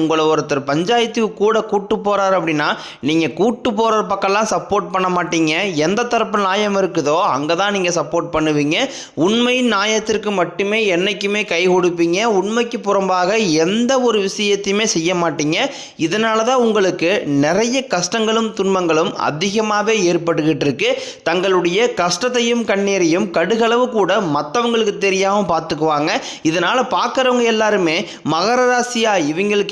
உங்களை ஒருத்தர் பஞ்சாயத்துக்கு கூட கூட்டு போகிறார் அப்படின்னா நீங்கள் கூட்டு போகிற பக்கம்லாம் சப்போர்ட் பண்ண மாட்டீங்க. எந்த தரப்பு நியாயம் இருக்குதோ அங்கே தான் நீங்கள் சப்போர்ட் பண்ணுவீங்க. உண்மை நியாயத்திற்கு மட்டுமே என்றைக்குமே கை கொடுப்பீங்க. உண்மைக்கு புறம்பாக எந்த ஒரு விஷயத்தையுமே செய்ய மாட்டீங்க. இதனால தான் உங்களுக்கு நிறைய கஷ்டங்களும் துன்பங்களும் அதிகமாகவே ஏற்பட்டுக்கிட்டு இருக்கு. தங்களுடைய கஷ்டத்தையும் கண்ணீரையும் கடுகளவு கூட மற்றவங்களுக்கு தெரியாமல் பார்த்துக்குவாங்க. இதனால் பார்க்குறவங்க எல்லாருமே மகர ராசியாக இவங்களுக்கு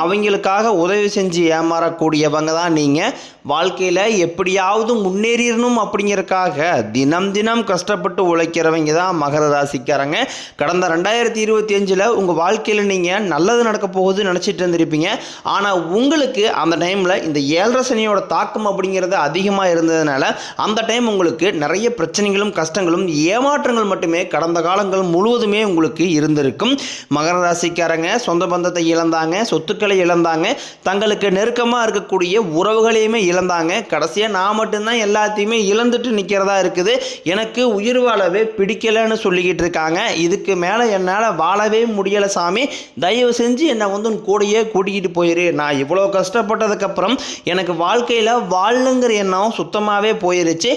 அவங்களுக்காக உதவி செஞ்சு ஏமாறக்கூடியவங்க தான் நீங்கள் வாழ்க்கையில் எப்படியாவது முன்னேறிடணும் அப்படிங்கிறக்காக தினம் தினம் கஷ்டப்பட்டு உழைக்கிறவங்க தான் மகர ராசிக்காரங்க. கடந்த ரெண்டாயிரத்தி இருபத்தி அஞ்சில் உங்கள் வாழ்க்கையில் நீங்கள் நல்லது நடக்க போகுதுன்னு நினச்சிட்டு இருந்திருப்பீங்க. ஆனால் உங்களுக்கு அந்த டைமில் இந்த ஏழரை சனியோட தாக்கம் அப்படிங்கிறது அதிகமாக இருந்ததுனால அந்த டைம் உங்களுக்கு நிறைய பிரச்சனைகளும் கஷ்டங்களும் ஏமாற்றங்கள் மட்டுமே கடந்த காலங்கள் முழுவதுமே உங்களுக்கு இருந்திருக்கும். மகர ராசிக்காரங்க சொந்த பந்தத்தை இழந்தாங்க சொத்து இழந்தாங்க. தங்களுக்கு நெருக்கமாக இருக்கக்கூடிய உறவுகளையுமே இழந்தாங்க. கடைசியாக நான் மட்டும்தான் எல்லாத்தையுமே இழந்துட்டு நிற்கிறதா இருக்குது. எனக்கு உயிர் வாழவே பிடிக்கலைன்னு சொல்லிக்கிட்டு இருக்காங்க. இதுக்கு மேலே என்னால் வாழவே முடியலை சாமி. தயவு செஞ்சு என்னை வந்து உன் கூடையே கூட்டிகிட்டு போயிரு. நான் இவ்வளோ கஷ்டப்பட்டதுக்கப்புறம் எனக்கு வாழ்க்கையில் வாழணுங்கிற எண்ணம் சுத்தமாகவே போயிருச்சு.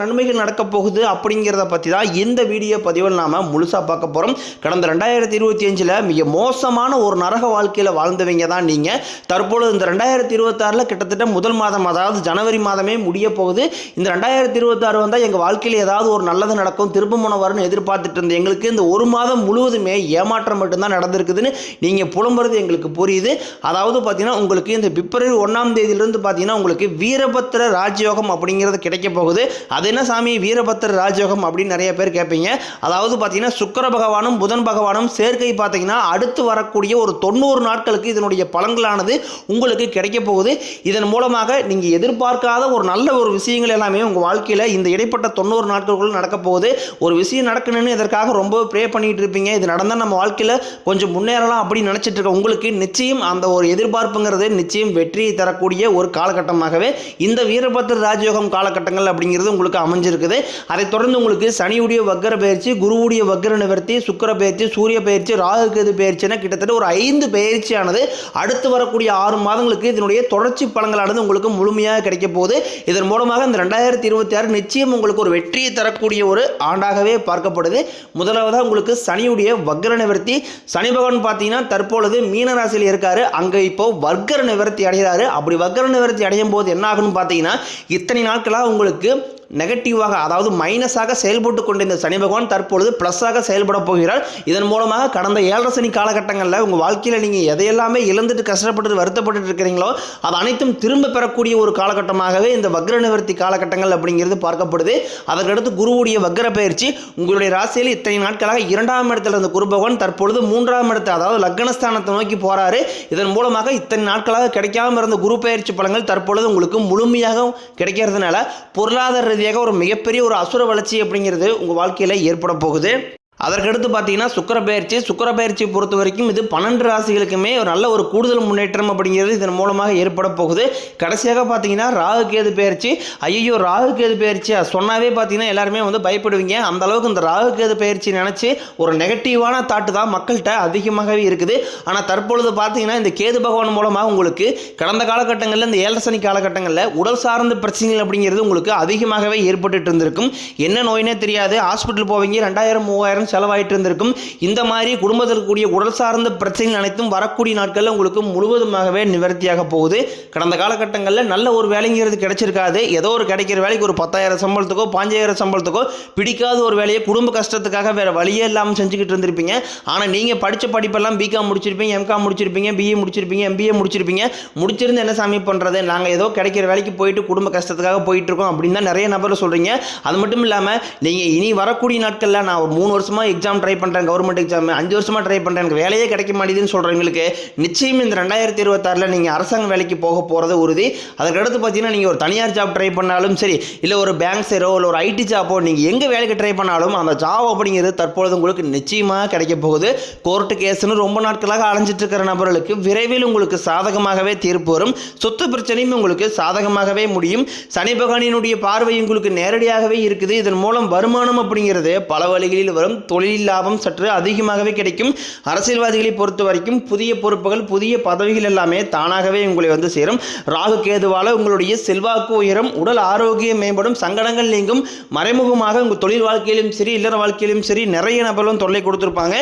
நன்மைகள் நடக்க போகுது அப்படிங்கிறத பற்றி தான் இந்த வீடியோ பதிவில் நாம் முழுசாக பார்க்க போகிறோம் கடந்த ரெண்டாயிரத்தி இருபத்தி அஞ்சில் மிக மோசமான ஒரு நரக வாழ்க்கையில் வாழ்ந்தவங்க தான் நீங்கள் தற்பொழுது இந்த ரெண்டாயிரத்தி இருபத்தாறில் கிட்டத்தட்ட முதல் மாதம் அதாவது ஜனவரி மாதமே முடிய போகுது. இந்த ரெண்டாயிரத்தி இருபத்தாறு வந்தால் எங்கள் வாழ்க்கையில் ஏதாவது ஒரு நல்லது நடக்கும் திருப்பமுனை வரும்னு எதிர்பார்த்துட்டு இருந்த எங்களுக்கு இந்த ஒரு மாதம் முழுவதுமே ஏமாற்றம் மட்டும்தான் நடந்திருக்குதுன்னு நீங்கள் புலம்புறது எங்களுக்கு புரியுது. அதாவது பார்த்தீங்கன்னா உங்களுக்கு இந்த பிப்ரவரி ஒன்றாம் தேதியிலிருந்து பார்த்தீங்கன்னா உங்களுக்கு வீரபத்திர ராஜயோகம் அப்படிங்கிறது கிடைக்க போகுது. அது என்ன சாமி? வீரபத்திர ராஜயோகம் அப்படின்னு நிறைய பேர் கேட்பீங்க. அதாவது பார்த்தீங்கன்னா சுக்கர பகவானும் புதன் பகவானும் சேர்க்கை பார்த்தீங்கன்னா அடுத்து வரக்கூடிய ஒரு தொண்ணூறு நாட்களுக்கு இதனுடைய பலன்களானது உங்களுக்கு கிடைக்க போகுது. இதன் மூலமாக நீங்கள் எதிர்பார்க்காத ஒரு நல்ல ஒரு விஷயங்கள் எல்லாமே உங்கள் வாழ்க்கையில் இந்த இடைப்பட்ட தொண்ணூறு நாட்களுக்குள்ள நடக்க போகுது. ஒரு விஷயம் நடக்கணும்னு இதற்காக ரொம்ப ப்ரே பண்ணிட்டு இருப்பீங்க. இது நடந்தால் நம்ம வாழ்க்கையில் கொஞ்சம் முன்னேறலாம் அப்படின்னு நினச்சிட்டு இருக்க உங்களுக்கு நிச்சயம் அந்த ஒரு எதிர்பார்ப்புங்கிறது நிச்சயம் வெற்றியை தரக்கூடிய ஒரு காலகட்டமாகவே இந்த வீரபத்திர ராஜயோகம் காலகட்டங்கள் அப்படிங்கிறது உங்களுக்கு அமைஞ்சிருக்குது. அதைத் தொடர்ந்து உங்களுக்கு சனியுடைய வக்கர பயிற்சி குருவுடைய வக்கர நிவர்த்தி சுக்கிர பயிற்சி சூரிய பயிற்சி ராகு கேது பயிற்சினா கிட்டத்தட்ட ஒரு ஐந்து பயிற்சியானது அடுத்து வரக்கூடிய ஆறு மாதங்களுக்கு இதனுடைய தொடர்ச்சி பலங்களானது உங்களுக்கு முழுமையாக கிடைக்க போகுது. இதன் மூலமாக இந்த ரெண்டாயிரத்தி இருபத்தி ஆறு நிச்சயம் உங்களுக்கு ஒரு வெற்றியை தரக்கூடிய ஒரு ஆண்டாகவே பார்க்கப்படுது. முதலாவதாக உங்களுக்கு சனியுடைய வக்கர நிவர்த்தி. சனி பகவான் பார்த்தீங்கன்னா தற்பொழுது மீனராசியில் இருக்காரு. அங்கே இப்போ வக்கர நிவர்த்தி அடைகிறாரு. அப்படி வக்கர நிவர்த்தி அடையும் போது என்ன ஆகும்னு பார்த்தீங்கன்னா இத்தனை நாட்களாக உங்களுக்கு நெகட்டிவாக அதாவது மைனஸாக செயல்பட்டு கொண்டிருந்த சனி பகவான் தற்பொழுது ப்ளஸ்ஸாக செயல்பட போகிறார். இதன் மூலமாக கடந்த ஏழரை சனி காலகட்டங்களில் உங்கள் வாழ்க்கையில் நீங்கள் எதையெல்லாமே இழந்துட்டு கஷ்டப்பட்டு வருத்தப்பட்டு இருக்கிறீங்களோ அது அனைத்தும் திரும்ப பெறக்கூடிய ஒரு காலகட்டமாகவே இந்த வக்ர நிவர்த்தி காலகட்டங்கள் அப்படிங்கிறது பார்க்கப்படுது. அதற்கடுத்து குருவுடைய வக்ர பயிற்சி. உங்களுடைய ராசியில் இத்தனை நாட்களாக இரண்டாம் இடத்துல இருந்த குரு பகவான் தற்பொழுது மூன்றாம் இடத்தை அதாவது லக்னஸ்தானத்தை நோக்கி போகிறாரு இதன் மூலமாக இத்தனை நாட்களாக கிடைக்காம இருந்த குரு பயிற்சி பலங்கள் தற்பொழுது உங்களுக்கு முழுமையாக கிடைக்கிறதுனால பொருளாதார ரீதியாக ஒரு மிகப்பெரிய ஒரு அசுர வளர்ச்சி அப்படிங்கிறது உங்கள் வாழ்க்கையில் ஏற்பட போகுது. அதற்கடுத்து பார்த்தீங்கன்னா சுக்கர பயிற்சி பொறுத்த வரைக்கும் இது பன்னெண்டு ராசிகளுக்குமே ஒரு நல்ல ஒரு கூடுதல் முன்னேற்றம் அப்படிங்கிறது இதன் மூலமாக ஏற்பட போகுது. கடைசியாக பார்த்தீங்கன்னா ராகு கேது பயிற்சி ஐயோ ராகு கேது பயிற்சி சொன்னாவே பார்த்தீங்கன்னா எல்லாருமே வந்து பயப்படுவீங்க. அந்த அளவுக்கு இந்த ராகு கேது பயிற்சி நினச்சி ஒரு நெகட்டிவான தாட்டு தான் மக்கள்கிட்ட அதிகமாகவே இருக்குது. ஆனால் தற்பொழுது பார்த்தீங்கன்னா இந்த கேது பகவான் மூலமாக உங்களுக்கு கடந்த காலகட்டங்களில் இந்த ஏழரை காலகட்டங்களில் உடல் சார்ந்த பிரச்சனைகள் அப்படிங்கிறது உங்களுக்கு அதிகமாகவே ஏற்பட்டுட்டு இருந்திருக்கும். என்ன நோயினே தெரியாது. ஹாஸ்பிட்டல் போவீங்க ரெண்டாயிரம் மூவாயிரம் செலவாயிட்டு இருந்திருக்கும் இந்த மாதிரி குடும்பத்தில் இருக்கக்கூடிய உடல் சார்ந்த பிரச்சனைகள் அனைத்தும் வரக்கூடிய நாட்களில் உங்களுக்கு முழுவதுமாகவே நிவர்த்தியாக போகுது. கடந்த காலகட்டங்களில் நல்ல ஒரு வேலைங்கிறது கிடைச்சிருக்காது. ஏதோ ஒரு கிடைக்கிற வேலைக்கு ஒரு பத்தாயிரம் சம்பளத்துக்கோ பாஞ்சாயிரம் சம்பளத்துக்கோ பிடிக்காத ஒரு வேலையை குடும்ப கஷ்டத்துக்காக வேறு வழியே இல்லாமல் செஞ்சுக்கிட்டு இருந்திருப்பீங்க. ஆனால் நீங்கள் படித்த படிப்பெல்லாம் பிகாம் முடிச்சிருப்பீங்க எம்காம் முடிச்சிருப்பீங்க பிஏ முடிச்சிருப்பீங்க எம்பிஏ முடிச்சிருப்பீங்க. முடிச்சிருந்து என்ன சாமி பண்ணுறது நாங்கள் ஏதோ கிடைக்கிற வேலைக்கு போயிட்டு குடும்ப கஷ்டத்துக்காக போயிட்டு இருக்கோம் அப்படின்னு தான் நிறைய நபர் சொல்கிறீங்க அது மட்டும் இல்லாமல் நீங்கள் இனி வரக்கூடிய நாட்களில் நான் ஒரு மூணு வருஷமாக எக்ஸாம் ட்ரை பண்ணுறேன் கவர்மெண்ட் எக்ஸாம் அஞ்சு வருஷமாக ட்ரை பண்ணுறேன் எனக்கு வேலையே கிடைக்க மாட்டேதுன்னு சொல்கிறவங்களுக்கு நிச்சயம் இந்த ரெண்டாயிரத்தி இருபத்தாறில் நீங்கள் அரசாங்க வேலைக்கு போக போகிறது உறுதி. அதுக்கடுத்து பார்த்தீங்கன்னா நீங்கள் ஒரு தனியார் ஜாப் ட்ரை பண்ணாலும் சரி இல்லை ஒரு பேங்க் சேரோ இல்லை ஒரு ஐடி ஜாப்போ நீங்கள் எங்கே வேலைக்கு ட்ரை பண்ணாலும் அந்த ஜாப் அப்படிங்கிறது தற்பொழுது உங்களுக்கு நிச்சயமாக கிடைக்க போகுது. கோர்ட்டு கேஸ்னு ரொம்ப நாட்களாக அலைஞ்சிட்டு இருக்கிற நபர்களுக்கு விரைவில் உங்களுக்கு சாதகமாகவே தீர்ப்பு வரும். சொத்து பிரச்சனையும் உங்களுக்கு சாதகமாகவே முடியும். சனி பகவானினுடைய பார்வை உங்களுக்கு நேரடியாகவே இருக்குது. இதன் மூலம் வருமானம் அப்படிங்கிறது பல வழிகளில் வரும். தொழில் லாபம் சற்று அதிகமாகவே கிடைக்கும். அரசியல்வாதிகளை பொறுத்த வரைக்கும் புதிய பொறுப்புகள் புதிய பதவிகள் எல்லாமே தானாகவே உங்களை வந்து சேரும். ராகு கேதுவால உங்களுடைய செல்வாக்கு உயரும் உடல் ஆரோக்கியம் மேம்படும் சங்கடங்கள் நீங்கும். மறைமுகமாக உங்கள் தொழில் வாழ்க்கையிலும் சரி இல்லற வாழ்க்கையிலும் சரி நிறைய நபர்களும் தொல்லை கொடுத்துருப்பாங்க.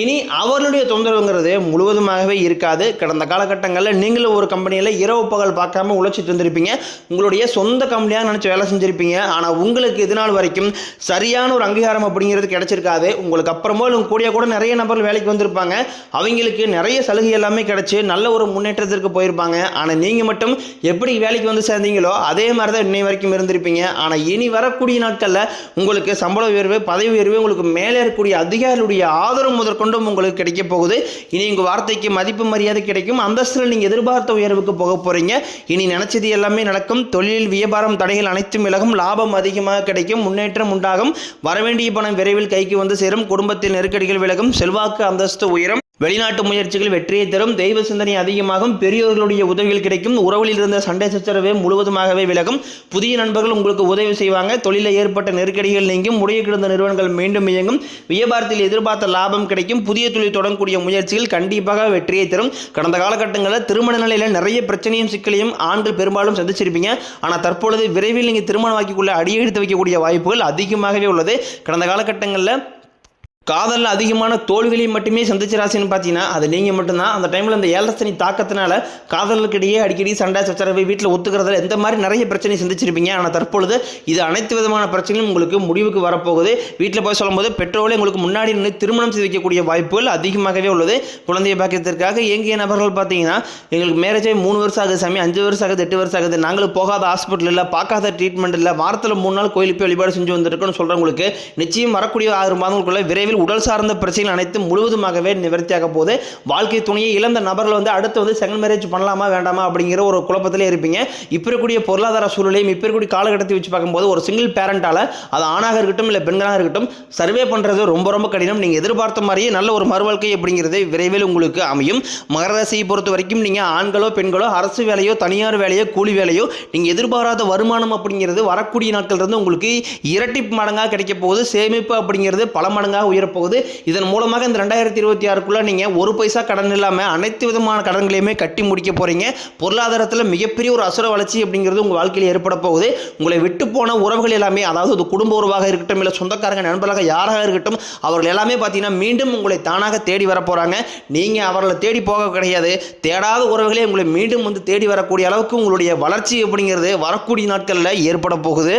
இனி அவர்களுடைய தொந்தரவுங்கிறது முழுவதுமாகவே இருக்காது. கடந்த காலகட்டங்களில் நீங்களும் ஒரு கம்பெனியில் இரவு பகல் பார்க்காம உழைச்சிட்டு இருந்திருப்பீங்க. உங்களுடைய சொந்த கம்பெனியாக நினச்சி வேலை செஞ்சுருப்பீங்க. ஆனால் உங்களுக்கு இது நாள் வரைக்கும் சரியான ஒரு அங்கீகாரம் அப்படிங்கிறது கிடைச்சிருக்காது. உங்களுக்கு அப்புறமோ உங்க கூடிய கூட நிறைய நபர்கள் வேலைக்கு வந்திருப்பாங்க. அவங்களுக்கு நிறைய சலுகை எல்லாமே கிடைச்சி நல்ல ஒரு முன்னேற்றத்திற்கு போயிருப்பாங்க. ஆனால் நீங்கள் மட்டும் எப்படி வேலைக்கு வந்து சேர்ந்தீங்களோ அதே மாதிரி தான் இன்னை வரைக்கும் இருந்திருப்பீங்க. ஆனால் இனி வரக்கூடிய நாட்களில் உங்களுக்கு சம்பள உயர்வு பதவி உயர்வு உங்களுக்கு மேலே இருக்கக்கூடிய அதிகாரிகளுடைய ஆதரவு முதற்கொண்டும் உங்களுக்கு கிடைக்க போகுது. இனி உங்கள் வார்த்தைக்கு மதிப்பு மரியாதை கிடைக்கும். அந்தஸ்தில் நீங்கள் எதிர்பார்த்த உயர்வுக்கு போக போகிறீங்க இனி நினச்சது எல்லாமே நடக்கும். தொழில் வியாபாரம் தடைகள் அனைத்தும் விலகும். லாபம் அதிகமாக கிடைக்கும். முன்னேற்றம் உண்டாகும். வரவேண்டிய பணம் விரைவில் கைக்கு வந்து சேரும் குடும்பத்தில் நெருக்கடிகள் விலகும் செல்வாக்கு அந்தஸ்து உயரும். வெளிநாட்டு முயற்சிகள் வெற்றியை தரும். தெய்வ சிந்தனை அதிகமாகும். பெரியோர்களுடைய உதவிகள் கிடைக்கும். உறவில் இருந்த சண்டை சச்சரவே முழுவதுமாகவே விலகும். புதிய நண்பர்கள் உங்களுக்கு உதவி செய்வாங்க. தொழிலில் ஏற்பட்ட நெருக்கடிகள் நீங்கும். முடிய கிடந்த நிறுவனங்கள் மீண்டும் இயங்கும். வியாபாரத்தில் எதிர்பார்த்த லாபம் கிடைக்கும். புதிய தொழில் தொடங்கக்கூடிய முயற்சிகள் கண்டிப்பாக வெற்றியை தரும். கடந்த காலகட்டங்களில் திருமண நிலையில் நிறைய பிரச்சனையும் சிக்கலையும் ஆண்கள் பெரும்பாலும் சந்திச்சிருப்பீங்க. ஆனால் தற்பொழுது விரைவில் நீங்கள் திருமணம் வாக்கிக்குள்ள அடியெடுத்து வைக்கக்கூடிய வாய்ப்புகள் அதிகமாகவே உள்ளது. கடந்த காலகட்டங்களில் காதலில் அதிகமான தோல்விகளை மட்டுமே சந்திச்ச ராசின்னு பார்த்தீங்கன்னா அது நீங்கள் மட்டும்தான். அந்த டைமில் அந்த ஏழரசனி தாக்கத்தினால காதலுக்கிடையே அடிக்கடி சண்டை சச்சரவை வீட்டில் ஒத்துக்கிறதுல இந்த மாதிரி நிறைய பிரச்சனை சந்திச்சிருப்பீங்க? ஆனால் தற்பொழுது இது அனைத்து விதமான பிரச்சனையும் உங்களுக்கு முடிவுக்கு வரப்போகுது. வீட்டில் போய் சொல்லும்போது பெற்றோர்களே உங்களுக்கு முன்னாடி நின்று திருமணம் செய்து வைக்கக்கூடிய வாய்ப்புகள் அதிகமாகவே உள்ளது. குழந்தைய பாக்கியத்திற்காக இயங்கிய நபர்கள் பார்த்தீங்கன்னா எங்களுக்கு மேரேஜ் மூணு வருஷம் ஆகுது சாமி அஞ்சு வருஷம் ஆகுது எட்டு வருஷம் ஆகுது. நாங்களும் போகாத ஹாஸ்பிட்டல் இல்லை பார்க்காத ட்ரீட்மெண்ட் இல்லை வாரத்தில் மூணு நாள் கோயிலுக்கு போய் வழிபாடு செஞ்சு வந்திருக்கோம்னு சொல்கிறவங்களுக்கு நிச்சயம் வரக்கூடிய ஆறு மாதங்களுக்குள்ள விரைவில் உடல் சார்ந்த பிரச்சனைகள் அனைத்தும் முழுவதுமாகவே நிவர்த்தியாக போது வாழ்க்கை துணையை இழந்த நபர்கள் வந்து அடுத்து வந்து செகண்ட் மேரேஜ் பண்ணலாமா வேண்டாமா அப்படிங்கிற ஒரு குழப்பத்திலே இருப்பீங்க. இப்போ இருக்கக்கூடிய பொருளாதார சூழலையும் இப்போ இருக்கக்கூடிய காலகட்டத்தை வச்சு பார்க்கும்போது ஒரு சிங்கிள் பேரண்டால் அது ஆணாக இருக்கட்டும் இல்லை பெண்களாக இருக்கட்டும் சர்வே பண்ணுறது ரொம்ப ரொம்ப கடினம். நீங்கள் எதிர்பார்த்த மாதிரியே நல்ல ஒரு மறுவாழ்க்கை அப்படிங்கிறது விரைவில் உங்களுக்கு அமையும். மகர ராசியை பொறுத்த வரைக்கும் நீங்கள் ஆண்களோ பெண்களோ அரசு வேலையோ தனியார் வேலையோ கூலி வேலையோ நீங்கள் எதிர்பாராத வருமானம் அப்படிங்கிறது வரக்கூடிய நாட்கள் இருந்து உங்களுக்கு இரட்டி மடங்காக கிடைக்க போகுது. சேமிப்பு அப்படிங்கிறது பல மடங்காக உயர் உயரப்போகுது இதன் மூலமாக இந்த ரெண்டாயிரத்தி இருபத்தி ஆறுக்குள்ளே நீங்கள் ஒரு பைசா கடன் இல்லாமல் அனைத்து விதமான கடன்களையுமே கட்டி முடிக்க போகிறீங்க பொருளாதாரத்தில் மிகப்பெரிய ஒரு அசுர வளர்ச்சி அப்படிங்கிறது உங்கள் வாழ்க்கையில் ஏற்பட போகுது. உங்களை விட்டு போன உறவுகள் எல்லாமே அதாவது அது குடும்ப உறவாக இருக்கட்டும் இல்லை சொந்தக்காரங்க நண்பர்களாக யாராக இருக்கட்டும் அவர்கள் எல்லாமே பார்த்தீங்கன்னா மீண்டும் உங்களை தானாக தேடி வர போகிறாங்க நீங்கள் அவர்களை தேடி போக கிடையாது. தேடாத உறவுகளே உங்களை மீண்டும் வந்து தேடி வரக்கூடிய அளவுக்கு உங்களுடைய வளர்ச்சி அப்படிங்கிறது வரக்கூடிய நாட்களில் ஏற்பட போகுது.